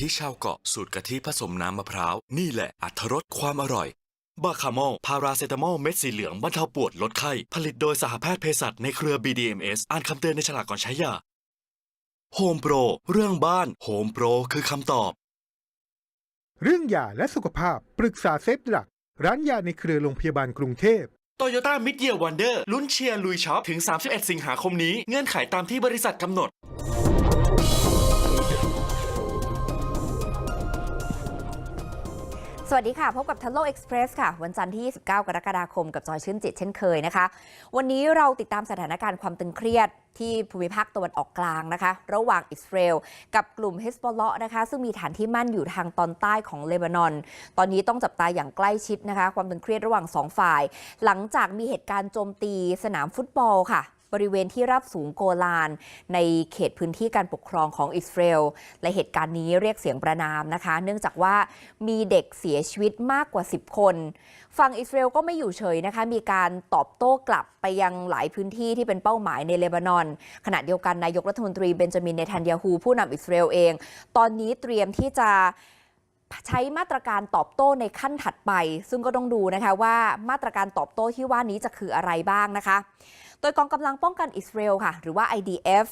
ทิชาวเกาะสูตรกะทิผสมน้ำมะพร้าว นี่แหละอัตรสความอร่อย บาคาโมลพาราเซตามอล เม็ดสีเหลืองบรรเทาปวดลดไข้ ผลิตโดยสหแพทย์เภสัชในเครือ BDMS อ่านคำเตือนในฉลากก่อนใช้ยาโฮมโปรเรื่องบ้านโฮมโปรคือคำตอบ เรื่องยาและสุขภาพปรึกษาเซฟดรัก ร้านยาในเครือโรงพยาบาลกรุงเทพโตโยต้ามิดเยียวันเดอร์ลุ้นเชียร์ลุยช็อปถึง 31 สิงหาคมนี้ เงื่อนไขตามที่บริษัทกำหนด สวัสดีค่ะ พบกับทัลโลเอ็กซ์เพรสค่ะ วันจันทร์ที่ 29 กรกฎาคมกับจอยชื่นจิตเช่นเคยนะคะ วันนี้เราติดตามสถานการณ์ความตึงเครียดที่ภูมิภาคตะวันออกกลางนะคะ ระหว่างอิสราเอลกับกลุ่มเฮสบอลเลาะนะคะ ซึ่งมีฐานที่มั่นอยู่ทางตอนใต้ของเลบานอน ตอนนี้ต้องจับตาอย่างใกล้ชิดนะคะ ความตึงเครียดระหว่างสองฝ่าย หลังจากมีเหตุการณ์โจมตีสนามฟุตบอลค่ะ บริเวณที่ราบสูงโกลาน ในเขตพื้นที่การปกครองของอิสราเอลและเหตุการณ์นี้เรียกเสียงประนามนะคะ เนื่องจากว่ามีเด็กเสียชีวิตมากกว่า 10 คน ฝั่งอิสราเอลก็ไม่อยู่เฉยนะคะ มีการตอบโต้กลับไปยังหลายพื้นที่ที่เป็นเป้าหมายในเลบานอน ขณะเดียวกันนายกรัฐมนตรีเบนจามินเนทันยาฮูผู้นำอิสราเอลเอง ตอนนี้เตรียมที่จะใช้มาตรการตอบโต้ในขั้นถัดไป ซึ่งก็ต้องดูนะคะว่ามาตรการตอบโต้ที่ว่านี้จะคืออะไรบ้างนะคะ โดยกองกำลังป้องกันอิสราเอลค่ะ หรือว่า IDF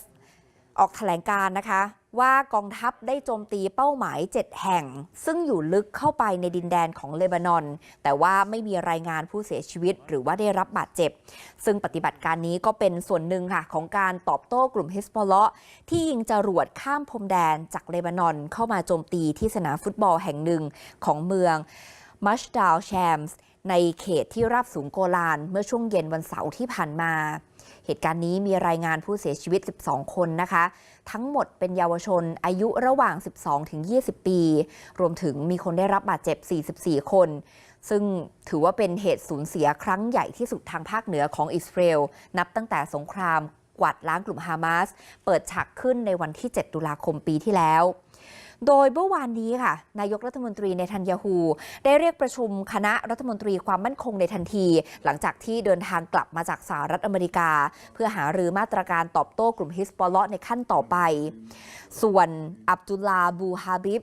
ออกแถลงการนะคะ ว่ากองทัพได้โจมตีเป้าหมาย 7 แห่ง ซึ่งอยู่ลึกเข้าไปในดินแดนของเลบานอน แต่ว่าไม่มีรายงานผู้เสียชีวิต หรือว่าได้รับบาดเจ็บ ซึ่งปฏิบัติการนี้ก็เป็นส่วนหนึ่งค่ะ ของการตอบโต้กลุ่มฮิสบอลเลาะที่ยิงจรวดข้ามพรมแดนจากเลบานอนเข้ามาโจมตีที่สนามฟุตบอลแห่งหนึ่งของเมืองมัชดาวแชมส์ ในเขตที่ราบสูงโกลานเมื่อช่วงเย็นวันเสาร์ที่ผ่านมา เหตุการณ์นี้มีรายงานผู้เสียชีวิต 12 คนนะคะ ทั้งหมดเป็นเยาวชนอายุระหว่าง 12 ถึง 20 ปี รวมถึงมีคนได้รับบาดเจ็บ 44 คน ซึ่งถือว่าเป็นเหตุสูญเสียครั้งใหญ่ที่สุดทางภาคเหนือของอิสราเอลนับตั้งแต่สงครามกวาดล้างกลุ่มฮามาส เปิดฉากขึ้นในวันที่ 7 ตุลาคมปีที่แล้ว โดยเมื่อวานนี้ค่ะ นายกรัฐมนตรีในทันยาฮู ได้เรียกประชุมคณะรัฐมนตรีความมั่นคงในทันที หลังจากที่เดินทางกลับมาจากสหรัฐอเมริกา เพื่อหารือมาตรการตอบโต้กลุ่มฮิสบอลเลาะในขั้นต่อไป ส่วนอับดุลลาบูฮาบิบ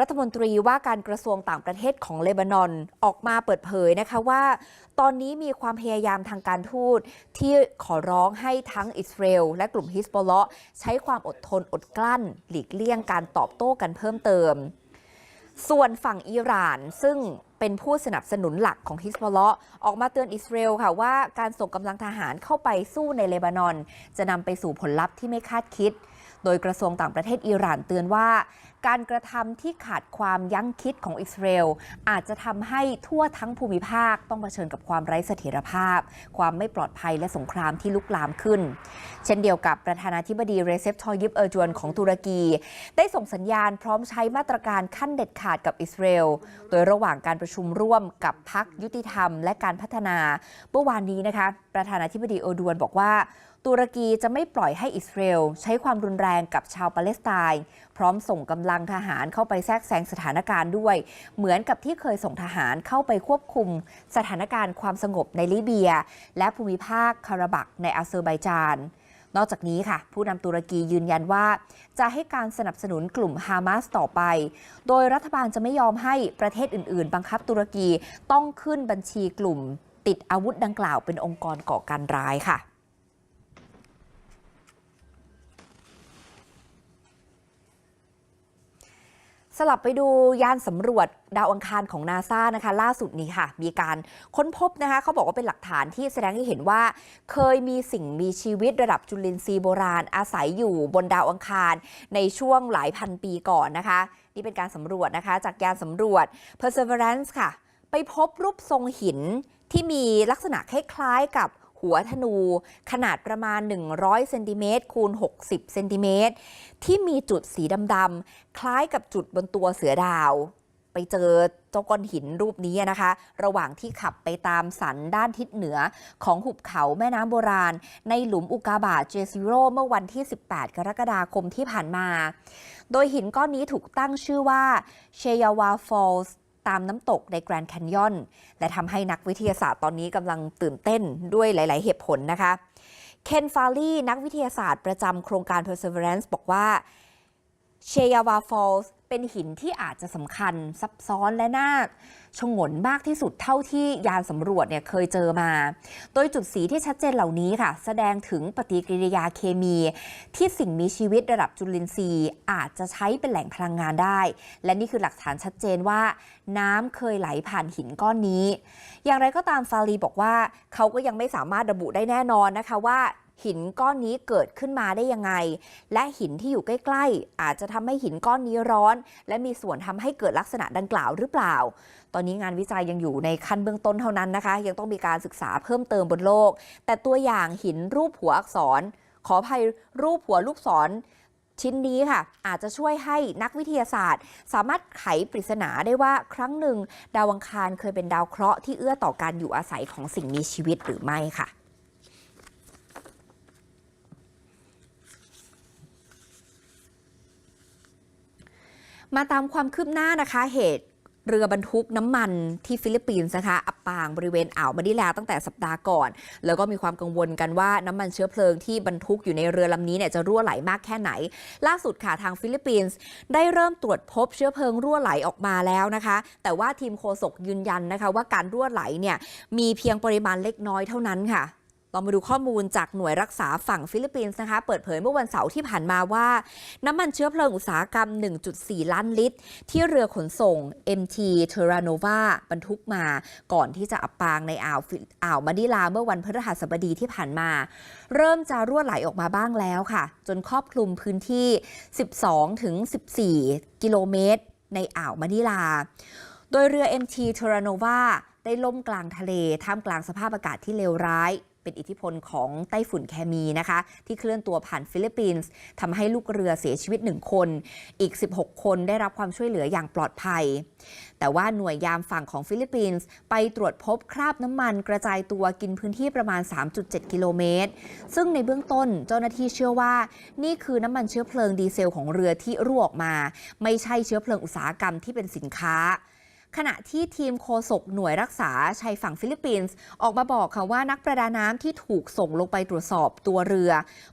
รัฐมนตรีว่าการกระทรวงต่างประเทศของเลบานอนออกมาเปิดเผยนะคะว่า ตอนนี้มีความพยายามทางการทูตที่ขอร้องให้ทั้งอิสราเอลและกลุ่มฮิสบอลเลาะห์ใช้ความอดทนอดกลั้น หลีกเลี่ยงการตอบโต้กันเพิ่มเติม ส่วนฝั่งอิหร่านซึ่งเป็นผู้สนับสนุนหลักของฮิสบอลเลาะห์ออกมาเตือนอิสราเอลค่ะว่าการส่งกำลังทหารเข้าไปสู้ในเลบานอน จะนำไปสู่ผลลัพธ์ที่ไม่คาดคิด โดยกระทรวงต่างประเทศอิหร่านเตือนว่า การกระทำที่ขาดความยั้งคิดของอิสราเอลอาจจะทำให้ทั่วทั้งภูมิภาคต้องเผชิญกับความไร้เสถียรภาพ ความไม่ปลอดภัยและสงครามที่ลุกลามขึ้น เช่นเดียวกับประธานาธิบดีเรเซปทอยิปเออร์จวนของตุรกี ได้ส่งสัญญาณพร้อมใช้มาตรการขั้นเด็ดขาดกับอิสราเอลโดยระหว่างการประชุมร่วมกับพักยุติธรรม และการพัฒนาเมื่อวานนี้นะคะประธานาธิบดีเออร์ดวนบอกว่า ตุรกีจะไม่ปล่อยให้อิสราเอลใช้ความรุนแรงกับชาวปาเลสไตน์พร้อมส่งกำลังทหารเข้าไปแทรกแซงสถานการณ์ด้วย เหมือนกับที่เคยส่งทหารเข้าไปควบคุมสถานการณ์ความสงบในลิเบีย และภูมิภาคคาราบักในอาเซอร์ไบจานนอกจากนี้ค่ะ ผู้นำตุรกียืนยันว่า จะให้การสนับสนุนกลุ่มฮามาสต่อไป โดยรัฐบาลจะไม่ยอมให้ประเทศอื่น ๆ บังคับตุรกีต้องขึ้นบัญชีกลุ่ม ติดอาวุธดังกล่าวเป็นองค์กรก่อการร้ายค่ะ สลับไปดูยานสำรวจดาวอังคารของนาซานะคะ ล่าสุดนี้ค่ะ มีการค้นพบนะคะ เขาบอกว่าเป็นหลักฐานที่แสดงให้เห็นว่า เคยมีสิ่งมีชีวิตระดับจุลินทรีย์โบราณ อาศัยอยู่บนดาวอังคาร ในช่วงหลายพันปีก่อนนะคะ นี่เป็นการสำรวจนะคะ จากยานสำรวจ Perseverance ค่ะ ไปพบรูปทรงหินที่มีลักษณะคล้ายๆกับ หัวธนู ขนาดประมาณ 100เซนติเมตรคูณ 60เซนติเมตรที่มีจุดสีดำๆคล้ายกับจุดบนตัวเสือดาว ไปเจอเจ้าก้อนหินรูปนี้นะคะ ระหว่างที่ขับไปตามสันด้านทิศเหนือของหุบเขาแม่น้ำโบราณ ในหลุมอุกาบาตเจซิโรเมื่อวันที่ 18 กรกฎาคมที่ผ่านมา โดยหินก้อนนี้ถูกตั้งชื่อว่าเชยาวาฟอลส์ ตามน้ำตกในแกรนด์แคนยอนและทำให้นักวิทยาศาสตร์ตอนนี้กำลังตื่นเต้นด้วยหลาย ๆ เหตุผลนะคะเคนฟาลีนักวิทยาศาสตร์ประจำโครงการ Perseverance บอกว่าเชยาวาฟอลส์ เป็นหินที่อาจจะสำคัญซับซ้อนและน่าชงนมากที่สุดเท่าที่ยานสำรวจเนี่ยเคยเจอมา โดยจุดสีที่ชัดเจนเหล่านี้ค่ะ แสดงถึงปฏิกิริยาเคมี ที่สิ่งมีชีวิตระดับจุลินทรีย์ อาจจะใช้เป็นแหล่งพลังงานได้ และนี่คือหลักฐานชัดเจนว่า น้ำเคยไหลผ่านหินก้อนนี้ อย่างไรก็ตามฟาลีบอกว่า เขาก็ยังไม่สามารถระบุได้แน่นอนนะคะว่า หินก้อนนี้เกิดขึ้นมาได้ยังไง และหินที่อยู่ใกล้ ๆ อาจจะทำให้หินก้อนนี้ร้อน และมีส่วนทำให้เกิดลักษณะดังกล่าวหรือเปล่า ตอนนี้งานวิจัยยังอยู่ในขั้นเบื้องต้นเท่านั้นนะคะ ยังต้องมีการศึกษาเพิ่มเติมบนโลก แต่ตัวอย่างหินรูปหัวอักษร ขออภัยรูปหัวลูกศรชิ้นนี้ค่ะ อาจจะช่วยให้นักวิทยาศาสตร์ สามารถไขปริศนาได้ว่าครั้งหนึ่ง ดาวอังคารเคยเป็นดาวเคราะห์ที่เอื้อต่อการอยู่อาศัยของสิ่งมีชีวิตหรือไม่ค่ะ มาตามความคืบหน้านะคะเหตุเรือบรรทุกน้ำมันที่ฟิลิปปินส์นะคะ อับปางบริเวณอ่าวมะนิลาตั้งแต่สัปดาห์ก่อน แล้วก็มีความกังวลกันว่าน้ำมันเชื้อเพลิงที่บรรทุกอยู่ในเรือลำนี้เนี่ยจะรั่วไหลมากแค่ไหน ล่าสุดค่ะทางฟิลิปปินส์ได้เริ่มตรวจพบเชื้อเพลิงรั่วไหลออกมาแล้วนะคะ แต่ว่าทีมโฆษกยืนยันนะคะว่าการรั่วไหลเนี่ยมีเพียงปริมาณเล็กน้อยเท่านั้นค่ะ เรามาดูข้อมูลจากหน่วยรักษาฝั่งฟิลิปปินส์นะคะ เปิดเผยเมื่อวันเสาร์ที่ผ่านมาว่า น้ำมันเชื้อเพลิงอุตสาหกรรม 1.4 ล้านลิตร ที่เรือขนส่ง MT Terranova บรรทุกมาก่อนที่จะอับปางในอ่าวอ่าวมะนิลาเมื่อวันพฤหัสบดีที่ผ่านมา เริ่มจะรั่วไหลออกมาบ้างแล้วค่ะ จนครอบคลุมพื้นที่ 12ถึง14 กิโลเมตร ในอ่าวมะนิลา โดยเรือ MT Terranova ได้ล่มกลางทะเลท่ามกลางสภาพอากาศที่เลวร้าย เป็นอิทธิพลของไต้ฝุ่นแคมีนะคะ ที่เคลื่อนตัวผ่านฟิลิปปินส์ทำให้ลูกเรือเสียชีวิต 1 คน อีก 16 คนได้รับความช่วยเหลืออย่างปลอดภัย แต่ว่าหน่วยยามฝั่งของฟิลิปปินส์ไปตรวจพบคราบน้ำมันกระจายตัวกินพื้นที่ประมาณ 3.7 กิโลเมตร ซึ่งในเบื้องต้นเจ้าหน้าที่เชื่อว่า นี่คือน้ำมันเชื้อเพลิงดีเซลของเรือที่รั่วออกมา ไม่ใช่เชื้อเพลิงอุตสาหกรรมที่เป็นสินค้า ขณะที่ทีมโฆษกหน่วยรักษาชายฝั่งฟิลิปปินส์ออกมาบอกค่ะว่านักประดาน้ำที่ถูกส่งลงไปตรวจสอบตัวเรือ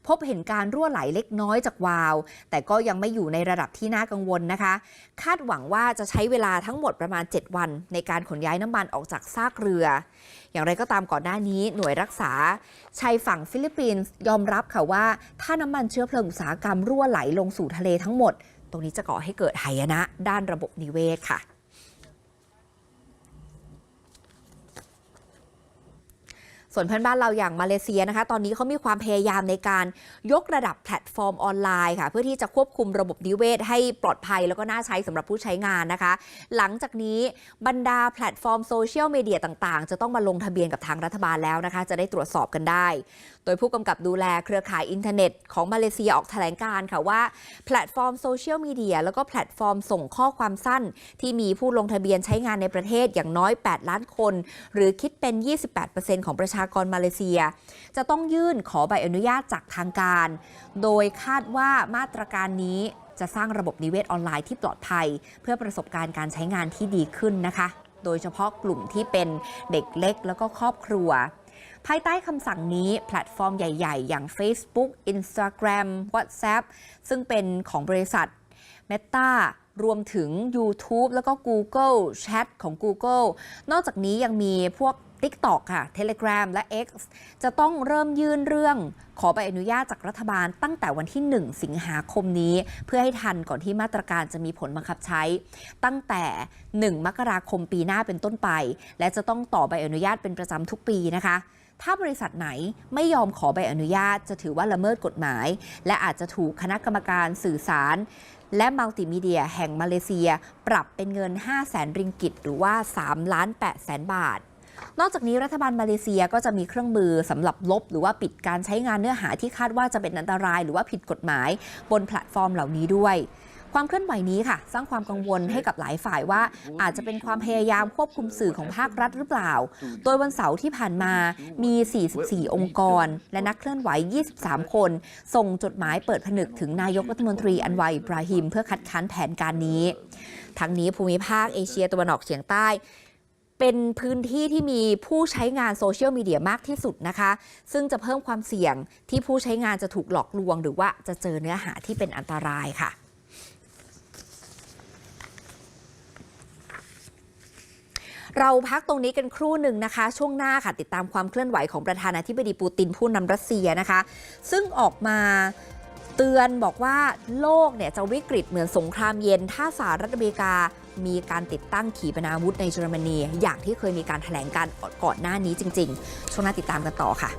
พบเห็นการรั่วไหลเล็กน้อยจากวาล์วแต่ก็ยังไม่อยู่ในระดับที่น่ากังวลนะคะ คาดหวังว่าจะใช้เวลาทั้งหมดประมาณ 7 วัน ในการขนย้ายน้ำมันออกจากซากเรือ อย่างไรก็ตามก่อนหน้านี้หน่วยรักษาชายฝั่งฟิลิปปินส์ยอมรับค่ะว่าถ้าน้ำมันเชื้อเพลิงอุตสาหกรรมรั่วไหลลงสู่ทะเลทั้งหมด ตรงนี้จะก่อให้เกิดหายนะด้านระบบนิเวศค่ะ ส่วนเพื่อนบ้านเราอย่างมาเลเซียนะคะ ตอนนี้เขามีความพยายามในการยกระดับแพลตฟอร์มออนไลน์ค่ะ เพื่อที่จะควบคุมระบบนิเวศ ให้ปลอดภัยแล้วก็น่าใช้สำหรับผู้ใช้งานนะคะ หลังจากนี้บรรดาแพลตฟอร์มโซเชียลมีเดียต่างๆ จะต้องมาลงทะเบียนกับทางรัฐบาลแล้วนะคะ จะได้ตรวจสอบกันได้ โดยผู้กำกับดูแลเครือข่ายอินเทอร์เน็ตของมาเลเซียออกแถลงการ์ค่ะว่า แพลตฟอร์มโซเชียลมีเดียแล้วก็แพลตฟอร์มส่งข้อความสั้น ที่มีผู้ลงทะเบียนใช้งานในประเทศอย่างน้อย 8 ล้านคน หรือคิดเป็น 28%ของประชากรมาเลเซีย จะต้องยื่นขอใบอนุญาตจากทางการ โดยคาดว่ามาตรการนี้จะสร้างระบบนิเวศออนไลน์ที่ปลอดภัย เพื่อประสบการณ์การใช้งานที่ดีขึ้นนะคะ โดยเฉพาะกลุ่มที่เป็นเด็กเล็กแล้วก็ครอบครัว ภายใต้คำสั่งนี้แพลตฟอร์มใหญ่ ๆ อย่าง Facebook Instagram WhatsApp ซึ่งเป็นของบริษัท Meta รวมถึง YouTube แล้วก็ Google Chat ของ Google นอกจากนี้ยังมีพวก TikTok ค่ะ Telegram และ X จะต้องเริ่มยื่นเรื่อง ขอใบอนุญาตจากรัฐบาลตั้งแต่วันที่ 1 สิงหาคมนี้ เพื่อให้ทันก่อนที่มาตรการจะมีผลบังคับใช้ ตั้งแต่ 1 มกราคมปีหน้าเป็นต้นไป และจะต้องต่อใบอนุญาตเป็นประจำทุกปีนะคะ ถ้าบริษัทไหนไม่ยอมขอใบอนุญาตจะถือว่าละเมิดกฎหมาย และอาจจะถูกคณะกรรมการสื่อสาร และมัลติมีเดียแห่งมาเลเซีย ปรับเป็นเงิน 5 0 0แสนริงกิตหรือว่า3ล้าน8แสนบาทนอกจากนี้รัฐบาลมาเลเซียก็จะมีเครื่องมือสำหรับลบ หรือว่าปิดการใช้งานเนื้อหาที่คาดว่าจะเป็นอันตราย หรือว่าผิดกฎหมาย บนแพลตฟอร์มเหล่านี้ด้วย ความเคลื่อนไหวนี้ค่ะ สร้างความกังวลให้กับหลายฝ่ายว่า อาจจะเป็นความพยายามควบคุมสื่อของภาครัฐหรือเปล่า โดยวันเสาร์ที่ผ่านมามี 44 องค์กร และนักเคลื่อนไหว 23 คน ส่งจดหมายเปิดผนึกถึงนายกรัฐมนตรีอันวาอิบราฮิม เพื่อคัดค้านแผนการนี้ ทั้งนี้ภูมิภาคเอเชียตะวันออกเฉียงใต้เป็นพื้นที่ที่มีผู้ใช้งานโซเชียลมีเดียมากที่สุดนะคะ ซึ่งจะเพิ่มความเสี่ยงที่ผู้ใช้งานจะถูกหลอกลวง หรือว่าจะเจอเนื้อหาที่เป็นอันตรายค่ะ เราพักตรงนี้กันครู่หนึ่งนะคะ ช่วงหน้าค่ะติดตามความเคลื่อนไหวของประธานาธิบดีปูตินผู้นำรัสเซียนะคะ ซึ่งออกมาเตือนบอกว่าโลกเนี่ยจะวิกฤตเหมือนสงครามเย็น ถ้าสหรัฐอเมริกามีการติดตั้งขีปนาวุธในเยอรมนี อย่างที่เคยมีการแถลงการก่อนหน้านี้จริง ๆ ช่วงหน้าติดตามกันต่อค่ะ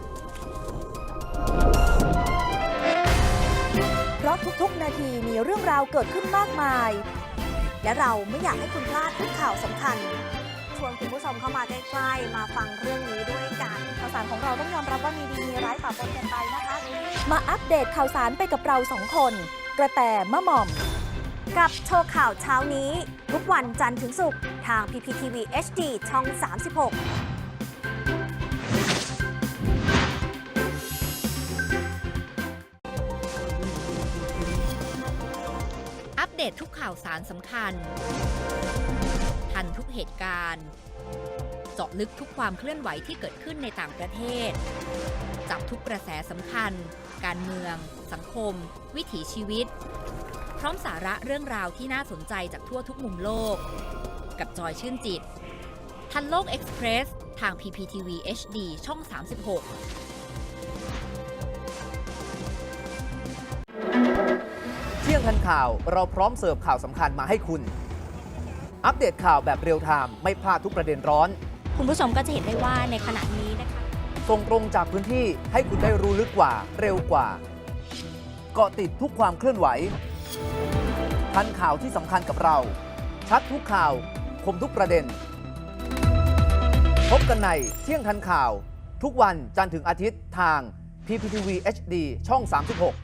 เพราะทุกๆ นาทีมีเรื่องราวเกิดขึ้นมากมาย และเราไม่อยากให้คุณพลาดทุกข่าวสำคัญ ชวนคุณผู้ชมเข้ามาใกล้ๆ มาฟังเรื่องนี้ด้วยกันข่าวสารของเราต้องยอมรับว่ามีดีมีร้ายปะปนกันไปนะคะ มาอัปเดตข่าวสารไปกับเราสองคน กระแตมะหม่อม กับโชว์ข่าวเช้านี้ ทุกวันจันทร์ถึงศุกร์ทาง PPTV HD ช่อง 36อัปเดตทุกข่าวสารสำคัญ ทันทุกเหตุการณ์ เจาะลึกทุกความเคลื่อนไหวที่เกิดขึ้นในต่างประเทศ จับทุกกระแสสำคัญ การเมือง สังคม วิถีชีวิต พร้อมสาระเรื่องราวที่น่าสนใจจากทั่วทุกมุมโลก กับจอยชื่นจิต ทันโลกเอ็กซ์เพรสทาง PPTV HD ช่อง 36เที่ยงทันข่าวเราพร้อมเสิร์ฟข่าวสำคัญมาให้คุณ อัปเดตข่าวแบบเรียลไทม์ไม่พลาดทุกประเด็นร้อน คุณผู้ชมก็จะเห็นได้ว่าในขณะนี้นะคะส่งตรงจากพื้นที่ให้คุณได้รู้ลึกกว่าเร็วกว่า เกาะติดทุกความเคลื่อนไหว ทันข่าวที่สำคัญกับเรา ชัดทุกข่าว คมทุกประเด็น พบกันในเที่ยงทันข่าว ทุกวันจันทร์ถึงอาทิตย์ทาง PPTV HD ช่อง 36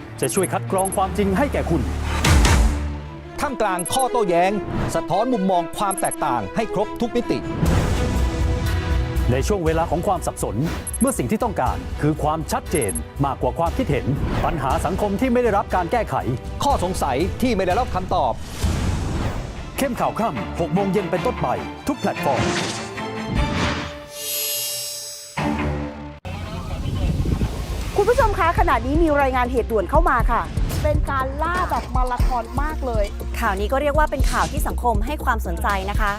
จะช่วยคัดกรองความจริงให้แก่คุณ ท่ามกลางข้อโต้แย้ง สะท้อนมุมมองความแตกต่างให้ครบทุกมิติ ในช่วงเวลาของความสับสน เมื่อสิ่งที่ต้องการคือความชัดเจนมากกว่าความคิดเห็น ปัญหาสังคมที่ไม่ได้รับการแก้ไข ข้อสงสัยที่ไม่ได้รับคำตอบ เข้มข่าวค่ำ6โมงเย็นเป็นต้นไป ทุกแพลตฟอร์ม คุณผู้ชมคะขณะนี้มีรายงานเหตุด่วนเข้ามาค่ะ เป็นการล่าแบบมาราธอนมากเลย ข่าวนี้ก็เรียกว่าเป็นข่าวที่สังคมให้ความสนใจนะคะ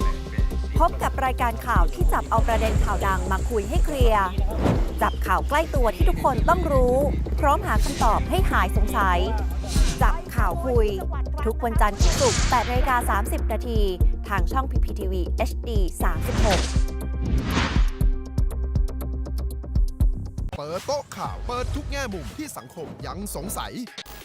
พบกับรายการข่าวที่จับเอาประเด็นข่าวดังมาคุยให้เคลียร์จับข่าวใกล้ตัวที่ทุกคนต้องรู้ พร้อมหาคำตอบให้หายสงสัย จับข่าวคุย ทุกวันจันทร์ถึงศุกร์8นาฬิกา30 นาที ทางช่อง PPTV HD 36 เปิดโต๊ะข่าว เปิดทุกแง่มุมที่สังคมยังสงสัย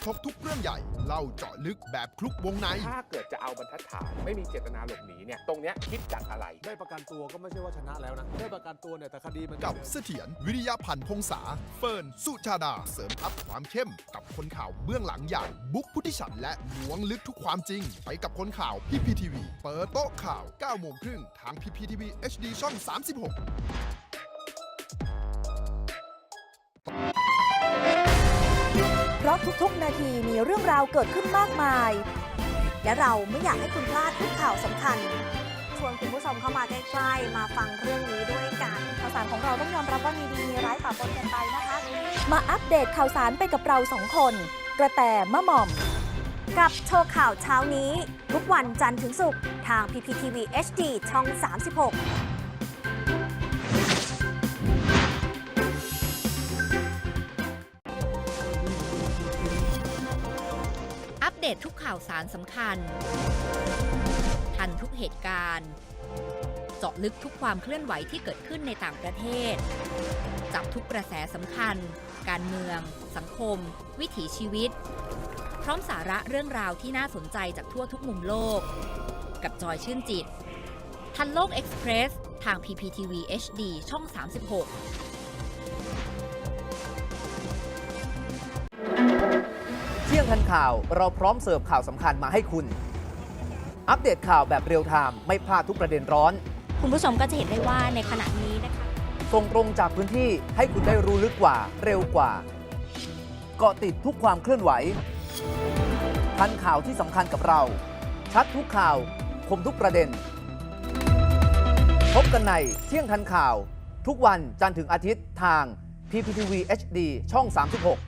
ครบทุกเรื่องใหญ่ เล่าเจาะลึกแบบคลุกวงใน ถ้าเกิดจะเอาบรรทัดฐานไม่มีเจตนาหลบหนีเนี่ย ตรงเนี้ยคิดจากอะไร ได้ประกันตัวก็ไม่ใช่ว่าชนะแล้วนะ ได้ประกันตัวเนี่ยแต่คดีมันกับเสถียรวิริยาพันธ์พงษา เฟิร์น สุชาดา เสริมทัพความเข้ม กับคนข่าวเบื้องหลังอย่างบุ๊กพุทธิฉันท์และล้วงลึกทุกความจริง ไปกับคนข่าวพีพีทีวีเปิดโต๊ะข่าว9โมงครึ่งทางพีพีทีวี HD ช่อง 36 ทุกนาทีมีเรื่องราวเกิดขึ้นมากมาย และเราไม่อยากให้คุณพลาดทุกข่าวสำคัญ ชวนคุณผู้ชมเข้ามาใกล้ๆ มาฟังเรื่องนี้ด้วยกันข่าวสารของเราต้องยอมรับว่ามีดีมีร้ายปะปนกันไปนะคะ มาอัปเดตข่าวสารไปกับเราสองคน กระแตมะหม่อม กับโชว์ข่าวเช้านี้ ทุกวันจันทร์ถึงศุกร์ทาง PPTV HD ช่อง 36 ดตทุกข่าวสารสำคัญ ทันทุกเหตุการณ์ เจาะลึกทุกความเคลื่อนไหวที่เกิดขึ้นในต่างประเทศ จับทุกกระแสสำคัญ การเมือง สังคม วิถีชีวิต พร้อมสาระเรื่องราวที่น่าสนใจจากทั่วทุกมุมโลก กับจอยชื่นจิต ทันโลกเอ็กซ์เพรสทาง PPTV HD ช่อง 36 ทันข่าว เราพร้อมเสิร์ฟข่าวสำคัญมาให้คุณ อัปเดตข่าวแบบเรียลไทม์ไม่พลาดทุกประเด็นร้อน คุณผู้ชมก็จะเห็นได้ว่าในขณะนี้นะคะส่งตรงจากพื้นที่ให้คุณได้รู้ลึกกว่าเร็วกว่า เกาะติดทุกความเคลื่อนไหว ทันข่าวที่สำคัญกับเรา ชัดทุกข่าว คมทุกประเด็น พบกันในเที่ยงทันข่าว ทุกวันจันทร์ถึงอาทิตย์ทาง PPTV HD ช่อง 36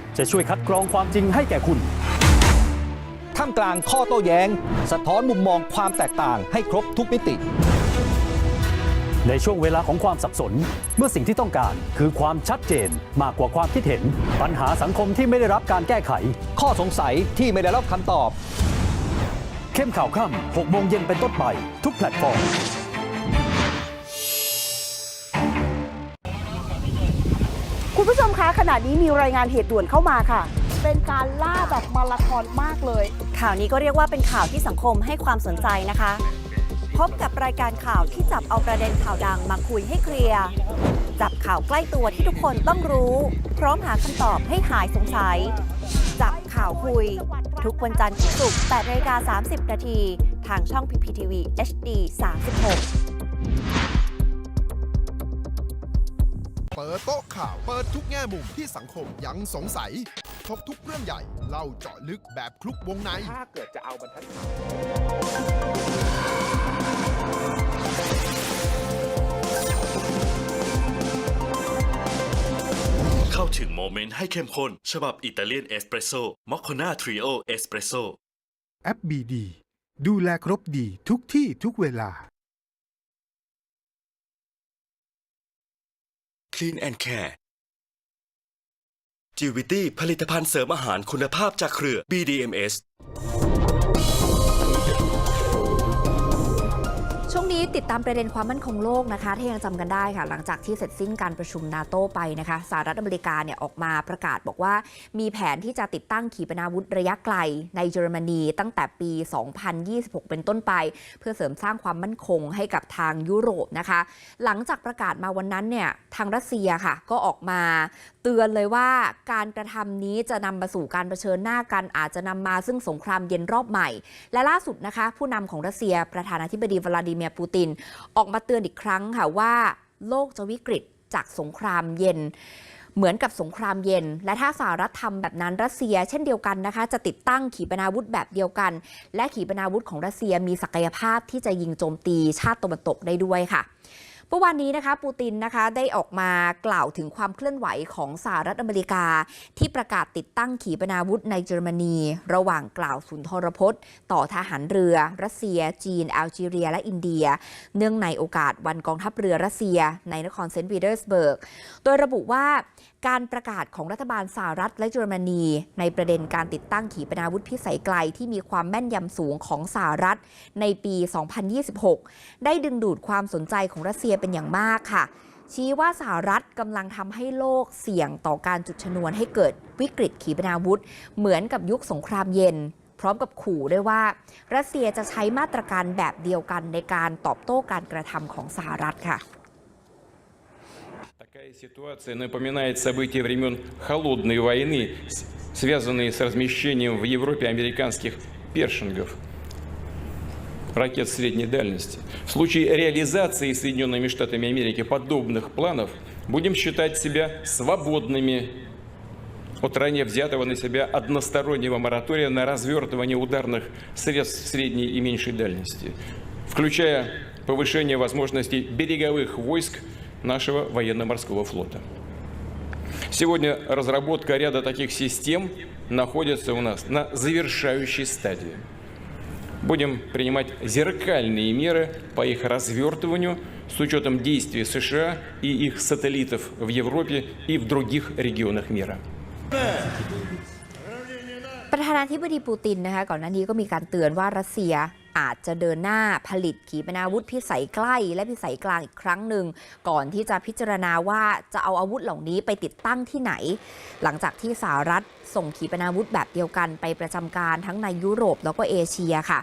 จะช่วยคัดกรองความจริงให้แก่คุณ ท่ามกลางข้อโต้แย้ง สะท้อนมุมมองความแตกต่างให้ครบทุกมิติ ในช่วงเวลาของความสับสน เมื่อสิ่งที่ต้องการคือความชัดเจนมากกว่าความคิดเห็น ปัญหาสังคมที่ไม่ได้รับการแก้ไข ข้อสงสัยที่ไม่ได้รับคำตอบ เข้มข่าวค่ำ6โมงเย็นเป็นต้นไป ทุกแพลตฟอร์ม คะขณะนี้มีรายงานเหตุด่วนเข้ามาค่ะ เป็นการล่าแบบมาราธอนมากเลย ข่าวนี้ก็เรียกว่าเป็นข่าวที่สังคมให้ความสนใจนะคะ พบกับรายการข่าวที่จับเอาประเด็นข่าวดังมาคุยให้เคลียร์จับข่าวใกล้ตัวที่ทุกคนต้องรู้ พร้อมหาคำตอบให้หายสงสัย จับข่าวคุย ทุกวันจันทร์ถึงศุกร์8นาฬิกา30 นาที ทางช่อง PPTV HD 36 เปิดโต๊ะข่าว เปิดทุกแง่มุมที่สังคมยังสงสัยครบทุกเรื่องใหญ่ เล่าเจาะลึกแบบคลุกวงใน ถ้าเกิดจะเอาบรรทัดฐานเข้าถึงโมเมนต์ให้เข้มข้น ฉบับอิตาเลียนเอสเปรสโซ่มอคคาน่าทริโอเอสเปรสโซ่แอป BD ดูแลครบดีทุกที่ทุกเวลา Clean and Care GVT ผลิตภัณฑ์เสริมอาหารคุณภาพจากเครือ BDMS ติดตามประเด็นความมั่นคงโลกนะคะถ้ายังจำกันได้ค่ะ หลังจากที่เสร็จสิ้นการประชุมนาโตไปนะคะสหรัฐอเมริกาเนี่ยออกมาประกาศบอกว่า มีแผนที่จะติดตั้งขีปนาวุธระยะไกลในเยอรมนีตั้งแต่ปี 2026 เป็นต้นไป เพื่อเสริมสร้างความมั่นคงให้กับทางยุโรปนะคะ หลังจากประกาศมาวันนั้นเนี่ยทางรัสเซียค่ะก็ออกมาเตือนเลยว่าการกระทำนี้จะนำมาสู่การเผชิญหน้ากันอาจจะนำมาซึ่งสงครามเย็นรอบใหม่ และล่าสุดนะคะ ผู้นำของรัสเซียประธานาธิบดีวลาดิเมียร์ปูติน ออกมาเตือนอีกครั้งค่ะว่า โลกจะวิกฤตจากสงครามเย็น เหมือนกับสงครามเย็น และถ้าสหรัฐทำแบบนั้นรัสเซีย เช่นเดียวกันนะคะ จะติดตั้งขีปนาวุธแบบเดียวกัน และขีปนาวุธของรัสเซียมีศักยภาพที่จะยิงโจมตีชาติตะวันตกได้ด้วยค่ะ เมื่อวานนี้นะคะปูตินนะคะได้ออกมากล่าวถึงความเคลื่อนไหวของสหรัฐอเมริกา ที่ประกาศติดตั้งขีปนาวุธในเยอรมนี ระหว่างกล่าวสุนทรพจน์ ต่อทหารเรือ รัสเซีย จีนแอลจีเรีย และอินเดีย เนื่องในโอกาสวันกองทัพเรือรัสเซีย ในนครเซนต์ปีเตอร์สเบิร์ก โดยระบุว่า การประกาศของรัฐบาลสหรัฐและเยอรมนี ในประเด็นการติดตั้งขีปนาวุธพิสัยไกลที่มีความแม่นยำสูงของสหรัฐในปี 2026 ได้ดึงดูดความสนใจของรัสเซียเป็นอย่างมากค่ะ ชี้ว่าสหรัฐกำลังทำให้โลกเสี่ยงต่อการจุดชนวนให้เกิดวิกฤตขีปนาวุธ เหมือนกับยุคสงครามเย็น พร้อมกับขู่ด้วยว่า รัสเซียจะใช้มาตรการแบบเดียวกันในการตอบโต้การกระทำของสหรัฐค่ะ Такая ситуация напоминает события времен Холодной войны, связанные с размещением в Европе американских першингов, ракет средней дальности. В случае реализации Соединенными Штатами Америки подобных планов будем считать себя свободными от ранее взятого на себя одностороннего моратория на развертывание ударных средств средней и меньшей дальности, включая повышение возможностей береговых войск нашего военно-морского флота. Сегодня разработка ряда таких систем находится у нас на завершающей стадии. будем принимать зеркальные меры по их развертыванию с учетом действий США и их сателлитов в Европе и в других регионах мира. ประธานาธิบดีปูตินนะคะก่อนหน้านี้ก็มีการเตือนว่ารัสเซีย อาจจะเดินหน้าผลิตขีปนาวุธพิสัยใกล้ และพิสัยกลางอีกครั้งหนึ่ง ก่อนที่จะพิจารณาว่าจะเอาอาวุธเหล่านี้ไปติดตั้งที่ไหน หลังจากที่สหรัฐส่งขีปนาวุธแบบเดียวกันไปประจำการทั้งในยุโรปแล้วก็เอเชียค่ะ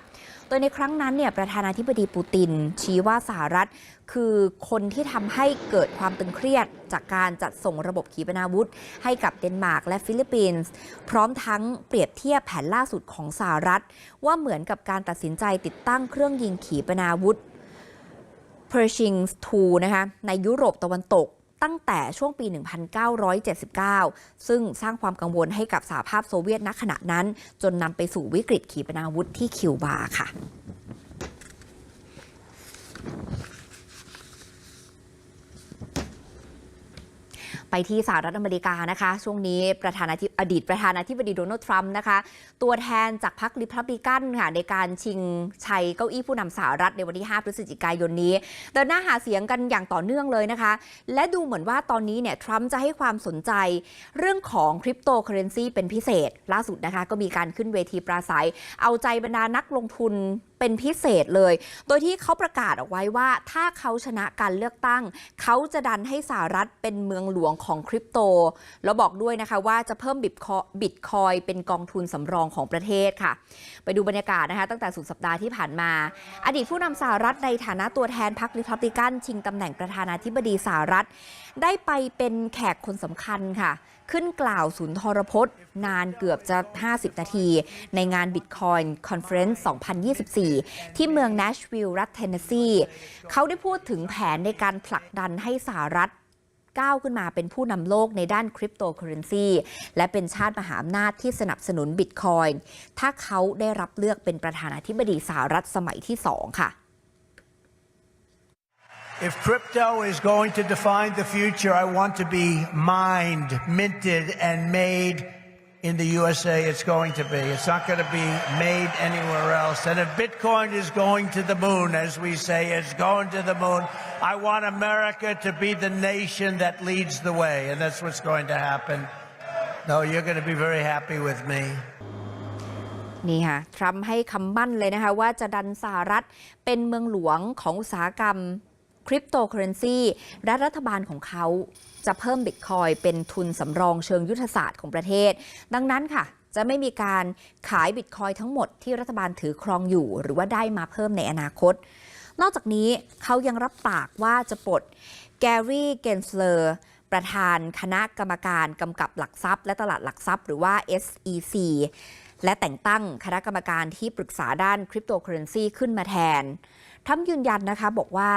โดยในครั้งนั้นเนี่ยประธานาธิบดีปูติน ชี้ว่าสหรัฐ คือคนที่ทำให้เกิดความตึงเครียด จากการจัดส่งระบบขีปนาวุธ ให้กับเดนมาร์กและฟิลิปปินส์พร้อมทั้งเปรียบเทียบแผนล่าสุดของสหรัฐ ว่าเหมือนกับการตัดสินใจติดตั้งเครื่องยิงขีปนาวุธ Pershing 2นะคะในยุโรปตะวันตก ตั้งแต่ช่วงปี 1979 ซึ่งสร้างความกังวลให้กับสหภาพโซเวียตณขณะนั้น จนนำไปสู่วิกฤตขีปนาวุธที่คิวบาค่ะ ไปที่สหรัฐอเมริกานะคะ ช่วงนี้ประธานาธิบอดีตประธานาธิบดีโดนัลด์ทรัมป์นะคะ ตัวแทนจากพรรคริพับลิกันค่ะในการชิงชัยเก้าอี้ผู้นำสหรัฐในวันที่ 5 พฤศจิกายนนี้เดินหน้าหาเสียงกันอย่างต่อเนื่องเลยนะคะ และดูเหมือนว่าตอนนี้เนี่ยทรัมป์จะให้ความสนใจเรื่องของคริปโตเคอเรนซีเป็นพิเศษ ล่าสุดนะคะ ก็มีการขึ้นเวทีปราศัย เอาใจบรรดานักลงทุนเป็นพิเศษเลย โดยที่เขาประกาศออกไว้ว่า ถ้าเขาชนะการเลือกตั้ง เขาจะดันให้สหรัฐเป็นเมืองหลวงของคริปโต แล้วบอกด้วยนะคะว่าจะเพิ่มบิตคอยบิตคอยเป็นกองทุนสำรองของประเทศค่ะ ไปดูบรรยากาศนะคะ ตั้งแต่สุดสัปดาห์ที่ผ่านมา อดีตผู้นำสหรัฐในฐานะตัวแทนพรรคริพับลิกันชิงตำแหน่งประธานาธิบดีสหรัฐ ได้ไปเป็นแขกคนสำคัญค่ะ ขึ้นกล่าวศูนย์ทรพจน์ นานเกือบจะ 50 นาที ในงาน Bitcoin Conference 2024 ที่เมือง Nashville รัฐเทนเนสซีเขาได้พูดถึงแผนในการผลักดันให้สหรัฐก้าวขึ้นมาเป็นผู้นำโลกในด้านคริปโตเคอเรนซีและเป็นชาติมหาอำนาจที่สนับสนุนบิตคอยน์ถ้าเขาได้รับเลือกเป็นประธานาธิบดีสหรัฐสมัยที่ 2 ค่ะ If crypto is going to define the future, I want to be mined, minted, and made in the USA. It's going to be. It's not going to be made anywhere else. And if Bitcoin is going to the moon, as we say, it's going to the moon. I want America to be the nation that leads the way. And that's what's going to happen. No, you're going to be very happy with me. นี่ค่ะ ทรัมป์ให้คำมั่นเลยนะคะว่าจะดันสหรัฐเป็นเมืองหลวงของอุตสาหกรรม คริปโตเคอเรนซีและรัฐบาลของเขาจะเพิ่มบิตคอยเป็นทุนสำรองเชิงยุทธศาสตร์ของประเทศ ดังนั้นค่ะ จะไม่มีการขายบิตคอยทั้งหมดที่รัฐบาลถือครองอยู่ หรือว่าได้มาเพิ่มในอนาคต นอกจากนี้เขายังรับปากว่าจะปลดแกรี่เกนสเลอร์ประธานคณะกรรมการกำกับหลักทรัพย์ และตลาดหลักทรัพย์ หรือว่า SEC และแต่งตั้งคณะกรรมการที่ปรึกษาด้านคริปโตเคอเรนซีขึ้นมาแทนทรัมยืนยันนะคะบอกว่า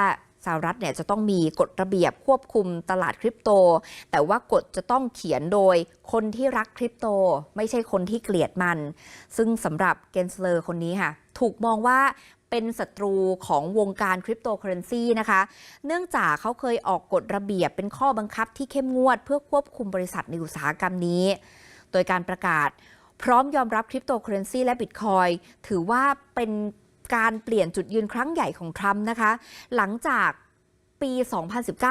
สหรัฐเนี่ยจะต้องมีกฎระเบียบควบคุมตลาดคริปโต แต่ว่ากฎจะต้องเขียนโดยคนที่รักคริปโต ไม่ใช่คนที่เกลียดมัน ซึ่งสำหรับเกนเลอร์คนนี้ค่ะ ถูกมองว่าเป็นศัตรูของวงการคริปโตเคอเรนซีนะคะ เนื่องจากเขาเคยออกกฎระเบียบเป็นข้อบังคับที่เข้มงวด เพื่อควบคุมบริษัทในอุตสาหกรรมนี้ โดยการประกาศพร้อมยอมรับคริปโตเคอเรนซีและบิตคอยถือว่าเป็น การเปลี่ยนจุดยืนครั้งใหญ่ของทรัมป์นะคะ หลังจากปี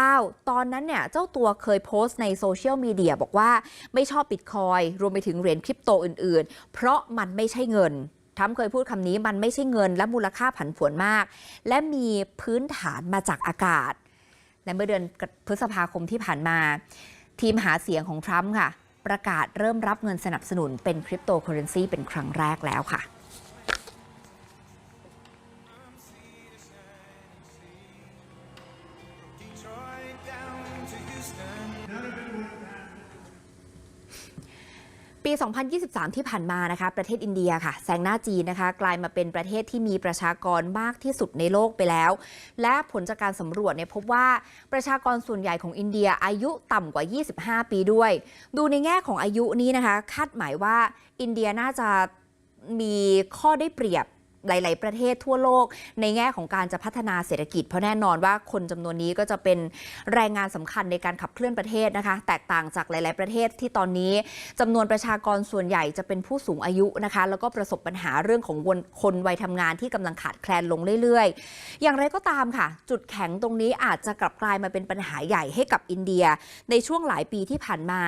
2019 ตอนนั้นเนี่ย เจ้าตัวเคยโพสต์ในโซเชียลมีเดียบอกว่าไม่ชอบบิตคอยรวมไปถึงเหรียญคริปโตอื่น ๆ เพราะมันไม่ใช่เงินทรัมเคยพูดคำนี้มันไม่ใช่เงินและมูลค่าผันผวนมาก และมีพื้นฐานมาจากอากาศ และเมื่อเดือนพฤษภาคมที่ผ่านมา ทีมหาเสียงของทรัมป์ค่ะ ประกาศเริ่มรับเงินสนับสนุนเป็นคริปโตเคอเรนซีเป็นครั้งแรกแล้วค่ะ ปี 2023 ที่ผ่านมานะคะ ประเทศอินเดียค่ะแซงหน้าจีนนะคะ กลายมาเป็นประเทศที่มีประชากรมากที่สุดในโลกไปแล้ว และผลจากการสำรวจเนี่ยพบว่าประชากรส่วนใหญ่ของอินเดียอายุต่ำกว่า 25 ปีด้วย ดูในแง่ของอายุนี้นะคะ คาดหมายว่าอินเดียน่าจะมีข้อได้เปรียบ หลาย ๆ ประเทศทั่วโลก ในแง่ของการจะพัฒนาเศรษฐกิจ เพราะแน่นอนว่าคนจำนวนนี้ก็จะเป็นแรงงานสำคัญในการขับเคลื่อนประเทศนะคะ แตกต่างจากหลาย ๆ ประเทศที่ตอนนี้จำนวนประชากรส่วนใหญ่จะเป็นผู้สูงอายุนะคะ แล้วก็ประสบปัญหาเรื่องของคนวัยทำงานที่กำลังขาดแคลนลงเรื่อย ๆ อย่างไรก็ตามค่ะ จุดแข็งตรงนี้อาจจะกลับกลายมาเป็นปัญหาใหญ่ให้กับอินเดีย ในช่วงหลายปีที่ผ่านมา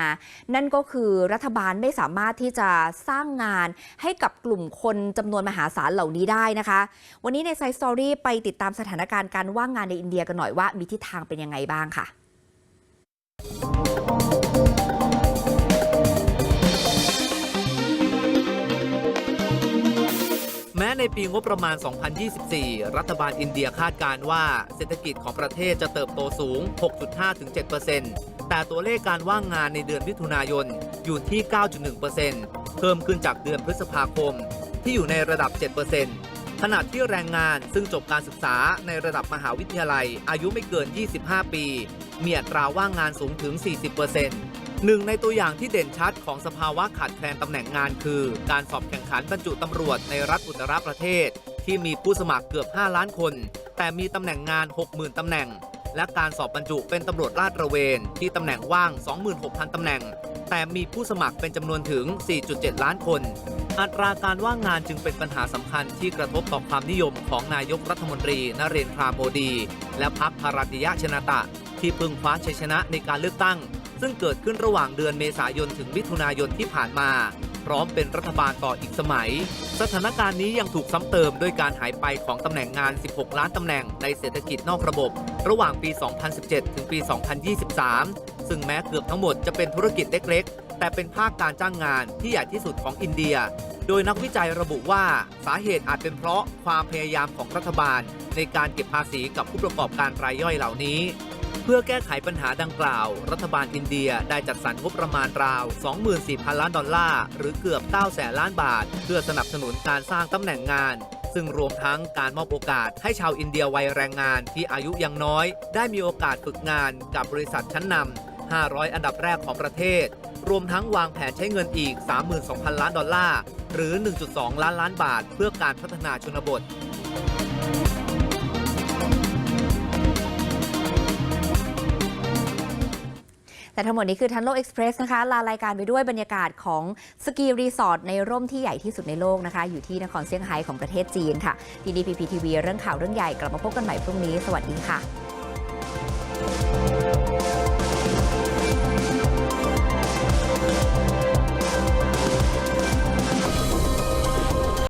นั่นก็คือรัฐบาลไม่สามารถที่จะสร้างงานให้กับกลุ่มคนจำนวนมหาศาลเหล่านี้ได้นะคะ วันนี้ในไซส์สตอรี่ไปติดตามสถานการณ์การว่างงานในอินเดียกันหน่อยว่ามีทิศทางเป็นยังไงบ้างค่ะแม้ในปีงบประมาณ 2024 รัฐบาลอินเดียคาดการว่าเศรษฐกิจของประเทศจะเติบโตสูง 6.5-7%แต่ตัวเลขการว่างงานในเดือนมิถุนายนอยู่ที่ 9.1%เพิ่มขึ้นจากเดือนพฤษภาคม ที่อยู่ในระดับ 7%ขณะที่แรงงานซึ่งจบการศึกษาในระดับมหาวิทยาลัย อายุไม่เกิน 25 ปี มีอัตราว่างงานสูงถึง 40%หนึ่งในตัวอย่างที่เด่นชัดของสภาวะขาดแคลนตำแหน่งงานคือ การสอบแข่งขันบรรจุตำรวจในรัฐอุตตรประเทศ ที่มีผู้สมัครเกือบ 5 ล้านคน แต่มีตำแหน่งงาน 60,000ตำแหน่งและการสอบบรรจุเป็นตำรวจลาดระเวน ที่ตำแหน่งว่าง 26,000 ตำแหน่ง แต่มีผู้สมัครเป็นจำนวนถึง 4.7 ล้านคน อัตราการว่างงานจึงเป็นปัญหาสำคัญที่กระทบต่อความนิยมของนายกรัฐมนตรีนเรนทราโมดี และพรรคภารติยะชนตะ ที่เพึ่งคว้าชัยชนะในการเลือกตั้ง ซึ่งเกิดขึ้นระหว่างเดือนเมษายนถึงมิถุนายนที่ผ่านมา พร้อมเป็นรัฐบาลต่ออีกสมัย สถานการณ์นี้ยังถูกซ้ำเติมด้วยการหายไปของตำแหน่งงาน 16 ล้านตำแหน่งในเศรษฐกิจนอกระบบ ระหว่างปี 2017 ถึงปี 2023 ซึ่งแม้เกือบทั้งหมดจะเป็นธุรกิจเล็กๆ แต่เป็นภาคการจ้างงานที่ใหญ่ที่สุดของอินเดีย โดยนักวิจัยระบุว่าสาเหตุอาจเป็นเพราะความพยายามของรัฐบาล ในการเก็บภาษีกับผู้ประกอบการรายย่อยเหล่านี้ เพื่อแก้ไขปัญหาดังกล่าว รัฐบาลอินเดียได้จัดสรรงบประมาณราว 24,000 ล้านดอลลาร์หรือเกือบ 9 แสนล้านบาท เพื่อสนับสนุนการสร้างตำแหน่งงานซึ่งรวมทั้งการมอบโอกาสให้ชาวอินเดียวัยแรงงานที่อายุยังน้อย ได้มีโอกาสฝึกงานกับบริษัทชั้นนำ 500 อันดับแรกของประเทศ รวมทั้งวางแผนใช้เงินอีก 32,000 ล้านดอลลาร์ หรือ 1.2 ล้านล้านบาท เพื่อการพัฒนาชนบทแต่ทั้งหมดนี้คือทันโลกเอ็กซ์เพรสนะคะ ลารายการไปด้วยบรรยากาศของสกีรีสอร์ทในร่มที่ใหญ่ที่สุดในโลกนะคะ อยู่ที่นครเซี่ยงไฮ้ของประเทศจีนค่ะดีดีพีพีทีวีเรื่องข่าวเรื่องใหญ่ กลับมาพบกันใหม่พรุ่งนี้ สวัสดีค่ะ